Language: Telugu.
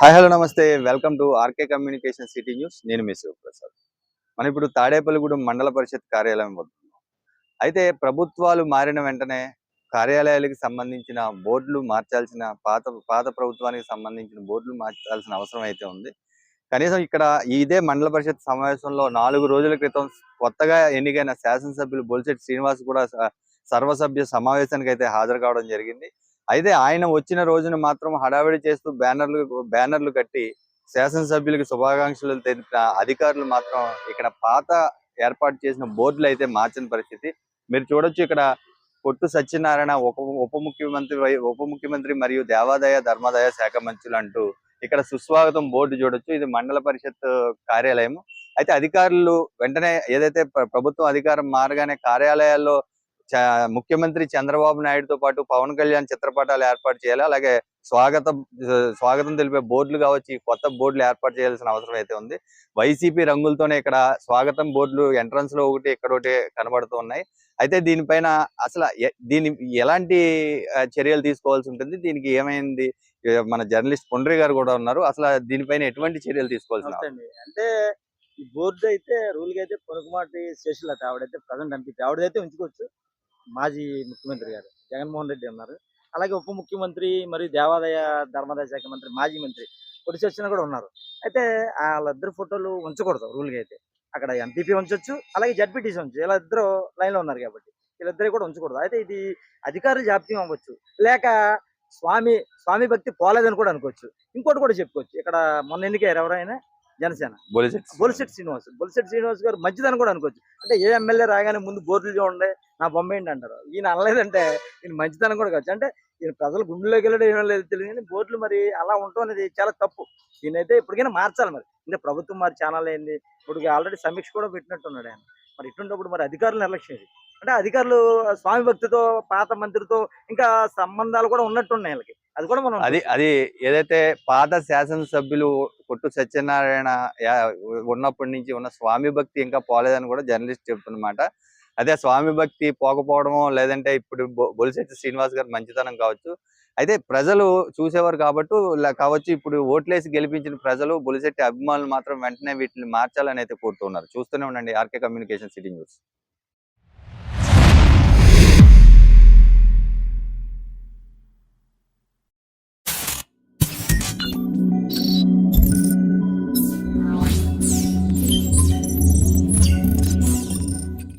హాయ్ హలో నమస్తే. Welcome to RK communication city news. నేను మీ శివప్రసాద్. మనం ఇప్పుడు తాడేపల్లిగూడెం మండల పరిషత్ కార్యాలయం వస్తున్నాం అయితే ప్రభుత్వాలు మారిన వెంటనే కార్యాలయాలకు సంబంధించిన బోర్డులు మార్చాల్సిన పాత పాత ప్రభుత్వానికి సంబంధించిన బోర్డులు మార్చాల్సిన అవసరం అయితే ఉంది. కనీసం ఇక్కడ ఇదే మండల పరిషత్ సమావేశంలో నాలుగు రోజుల క్రితం కొత్తగా ఎన్నికైన శాసనసభ్యులు బొలిశెట్టి శ్రీనివాస్ కూడా సర్వసభ్య సమావేశానికి అయితే హాజరు కావడం జరిగింది. అయితే ఆయన వచ్చిన రోజున మాత్రం హడావిడి చేస్తూ బ్యానర్లు బ్యానర్లు కట్టి శాసనసభ్యులకు శుభాకాంక్షలు తెలిపిన అధికారులు మాత్రం ఇక్కడ పాత ఏర్పాటు చేసిన బోర్డులు అయితే మార్చిన పరిస్థితి. మీరు చూడొచ్చు ఇక్కడ పొట్టు సత్యనారాయణ ఉప ఉప ముఖ్యమంత్రి ఉప ముఖ్యమంత్రి మరియు దేవాదాయ ధర్మాదాయ శాఖ మంత్రులు అంటూ ఇక్కడ సుస్వాగతం బోర్డు చూడొచ్చు. ఇది మండల పరిషత్ కార్యాలయం అయితే అధికారులు వెంటనే ఏదైతే ప్రభుత్వం అధికారం మారగానే కార్యాలయాల్లో ముఖ్యమంత్రి చంద్రబాబు నాయుడుతో పాటు పవన్ కళ్యాణ్ చిత్రపటాలు ఏర్పాటు చేయాలి. అలాగే స్వాగతం స్వాగతం తెలిపే బోర్డులు కావచ్చు కొత్త బోర్డులు ఏర్పాటు చేయాల్సిన అవసరం అయితే ఉంది. వైసీపీ రంగులతోనే ఇక్కడ స్వాగతం బోర్డులు ఎంట్రన్స్లో ఒకటి ఇక్కడ ఒకటి కనబడుతూ ఉన్నాయి. అయితే దీనిపైన అసలు దీని ఎలాంటి చర్యలు తీసుకోవాల్సి ఉంటుంది? దీనికి ఏమైంది? మన జర్నలిస్ట్ పుండ్రి గారు కూడా ఉన్నారు. అసలు దీనిపైన ఎటువంటి చర్యలు నమస్తే అండి. అంటే ఈ బోర్డు అయితే రూల్గా అయితే పొనుకుమాటి శేషులత ఆవిడైతే ప్రజెంట్ ఎంపీ ఆవిడైతే ఉంచుకోవచ్చు. మాజీ ముఖ్యమంత్రి గారు. జగన్మోహన్ రెడ్డి ఉన్నారు. అలాగే ఉప ముఖ్యమంత్రి మరియు దేవాదాయ ధర్మాదాయ శాఖ మంత్రి మాజీ మంత్రి పొడి కూడా ఉన్నారు. అయితే వాళ్ళిద్దరు ఫోటోలు ఉంచకూడదు రూల్గా అయితే. అక్కడ ఎంపీపీ ఉంచవచ్చు అలాగే జడ్పీటీసీ ఉంచు ఇలా లైన్లో లైన్లో ఉన్నారు కాబట్టి వీళ్ళిద్దరు కూడా ఉంచకూడదు. అయితే ఇది అధికారులు జాప్యం అవ్వచ్చు. లేక స్వామి స్వామి భక్తి పోలేదని కూడా అనుకోవచ్చు. ఇంకోటి కూడా చెప్పుకోవచ్చు. ఇక్కడ మొన్న ఎన్నికయ్యారు ఎవరైనా? జనసేన. బొలిశెట్టి శ్రీనివాస్. బొలిశెట్టి శ్రీనివాస్. గారు మంచిదని కూడా అనుకోవచ్చు. అంటే ఏ ఎమ్మెల్యే రాగానే ముందు బోర్డులు చూడండి నా బొమ్మ ఏంటి అంటారు. ఈయన అనలేదంటే ఈయన మంచితనం కూడా కావచ్చు. అంటే ఈయన ప్రజలు గుండెలోకి వెళ్ళడం ఏమో లేదు తెలియదు కానీ బోర్డులు మరి అలా ఉండటం అనేది చాలా తప్పు. ఈయనైతే ఇప్పటికైనా మార్చాలి మరి. అంటే ప్రభుత్వం మరి ఛానల్ అయింది ఇప్పుడు ఆల్రెడీ సమీక్ష కూడా పెట్టినట్టున్నాడు ఆయన. మరి ఇటువంటిప్పుడు మరి అధికారులు నిర్లక్ష్యం ఇది. అంటే అధికారులు స్వామి భక్తితో పాత మంత్రితో ఇంకా సంబంధాలు కూడా ఉన్నట్టున్నాయి వీళ్ళకి. అది కూడా మనం అది అది ఏదైతే పాత శాసనసభ్యులు పొట్టు సత్యనారాయణ ఉన్నప్పటి నుంచి ఉన్న స్వామి భక్తి ఇంకా పోలేదని కూడా జర్నలిస్ట్ చెప్తున్నమాట అదే స్వామి భక్తి పోకపోవడమో లేదంటే ఇప్పుడు బొ- బొలిశెట్టి శ్రీనివాస్ గారు మంచితనం కావచ్చు. అయితే ప్రజలు చూసేవారు కాబట్టి ఇలా కావచ్చు ఇప్పుడు ఓట్లేసి గెలిపించిన ప్రజలు బొలిశెట్టి అభిమానులు మాత్రం వెంటనే వీటిని మార్చాలని అయితే కోరుతున్నారు చూస్తూనే ఉండండి ఆర్కే కమ్యూనికేషన్ సిటీ న్యూస్.